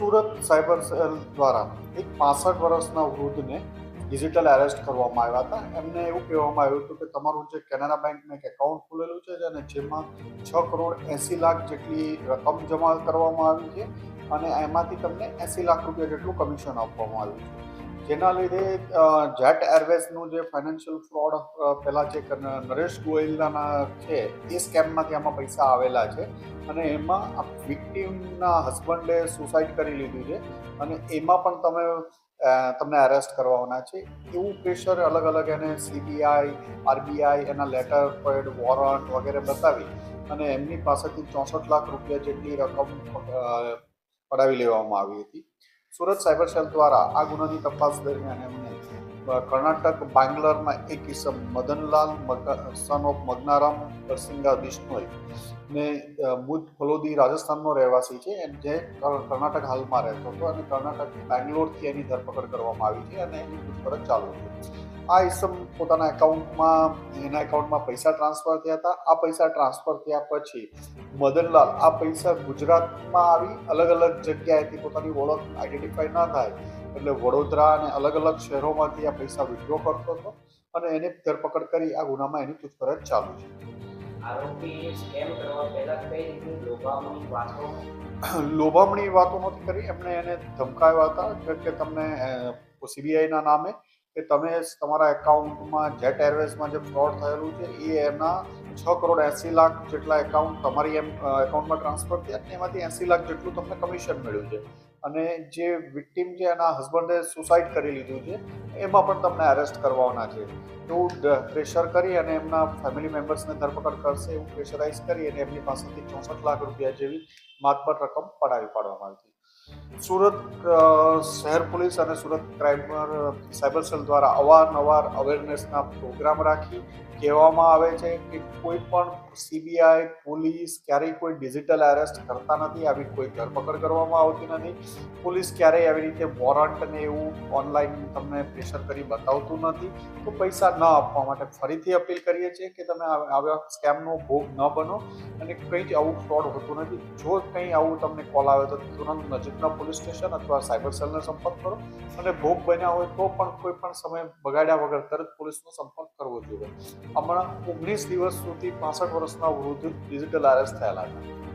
Surat cyber cell દ્વારા એક પાસઠ વર્ષના વૃદ્ધને ડિજિટલ એરેસ્ટ કરવામાં આવ્યા હતા. એમને એવું કહેવામાં આવ્યું હતું કે તમારું જે કેનેરા બેંકનું એક એકાઉન્ટ ખુલેલું છે અને જેમાં છ કરોડ એંસી લાખ જેટલી રકમ જમા કરવામાં આવી છે અને એમાંથી તમને એંસી લાખ રૂપિયા જેટલું કમિશન આપવામાં આવ્યું છે. જેના લીધે જેટ એરવેઝનું જે ફાઇનાન્શિયલ ફ્રોડ પહેલાં જે નરેશ ગોયલના છે, એ સ્કેમમાંથી આમાં પૈસા આવેલા છે. અને એમાં આ વિક્ટીમના હસબન્ડે સુસાઇડ કરી લીધું છે. અને એમાં પણ તમે તમને અરેસ્ટ કરવાના છે. એવું પ્રેશર અલગ અલગ એને સીબીઆઈ આરબીઆઈ એના લેટર પેડ વોરંટ વગેરે બતાવી અને એમની પાસેથી ચોસઠ લાખ રૂપિયા જેટલી રકમ પડાવી લેવામાં આવી હતી. સુરત સાયબર સેલ દ્વારા આ ગુનાની તપાસ દરમિયાન એમને કર્ણાટક, બાંગ્લોરમાં એક કિસમ મદનલાલ સન ઓફ મગનારામ નરસિંગા બિશ્નોઈ ને મુજ ફલોદી રાજસ્થાનનો રહેવાસી છે એમ જે કર- કર્ણાટક હાલમાં રહેતો હતો અને કર્ણાટક બેંગ્લોરથી એની ધરપકડ કરવામાં આવી છે અને એની પૂછપરછ ચાલુ છે. આ ઇસમ પોતાના એકાઉન્ટમાં, એના એકાઉન્ટમાં પૈસા ટ્રાન્સફર થયા હતા. આ પૈસા ટ્રાન્સફર થયા પછી મદનલાલ, આ પૈસા ગુજરાતમાં આવી અલગ અલગ જગ્યાએથી પોતાની ઓળખ આઈડેન્ટિફાઈ ના થાય એટલે વડોદરા અને અલગ અલગ શહેરોમાંથી આ પૈસા વિડ્રો કરતો હતો અને એને ધરપકડ કરી આ ગુનામાં એની પૂછપરછ ચાલુ છે. લોભામણી વાતો? નથી કરી એમણે એને ધમકાવ્યા હતા કે- કે તમને સીબીઆઈના નામે કે તમે તમારા એકાઉન્ટમાં જેટ એરવેઝમાં જે ફ્રોડ થયેલું છે એ એના છ કરોડ એંસી લાખ જેટલા એકાઉન્ટ તમારી એમ એકાઉન્ટમાં ટ્રાન્સફર થયા એમાંથી એંસી લાખ જેટલું તમને કમિશન મળ્યું છે. અને જે વિક્ટીમ છે એના હસબન્ડે સુસાઇડ કરી લીધું છે, એમાં પણ તમને અરેસ્ટ કરવાના છે. એવું પ્રેશર કરી અને એમના ફેમિલી મેમ્બર્સને ધરપકડ કરશે એવું પ્રેશરાઇઝ કરી અને એમની પાસેથી ચોસઠ લાખ રૂપિયા જેવી માતબર રકમ પડાવી પાડવામાં આવી હતી. સુરત શહેર પોલીસ અને સુરત ક્રાઇમ સાયબર સેલ દ્વારા અવારનવાર અવેરનેસના પ્રોગ્રામ રાખી કહેવામાં આવે છે કે કોઈ પણ સીબીઆઈ પોલીસ ક્યારેય કોઈ ડિજિટલ એરેસ્ટ કરતા નથી, આવી કોઈ ધરપકડ કરવામાં આવતી નથી. પોલીસ ક્યારેય આવી રીતે વોરંટ ને એવું ઓનલાઈન તમને પ્રેશર કરી બતાવતું નથી. તો પૈસા ન આપવા માટે ફરીથી અપીલ કરીએ છીએ કે તમે આવા સ્કેમનો ભોગ ન બનો અને કંઈ જ આવું ફ્રોડ હોતું નથી. જો કંઈ આવું તમને કોલ આવે તો તુરંત નજીકના પોલીસ સ્ટેશન અથવા સાયબર સેલનો સંપર્ક કરો અને ભોગ બન્યા હોય તો પણ કોઈ પણ સમય બગાડ્યા વગર તરત પોલીસનો સંપર્ક કરવો જોઈએ. હમણાં ઓગણીસ દિવસ સુધી પાસઠ વર્ષના વૃદ્ધ ડિજિટલ અરેસ્ટ થયેલા હતા.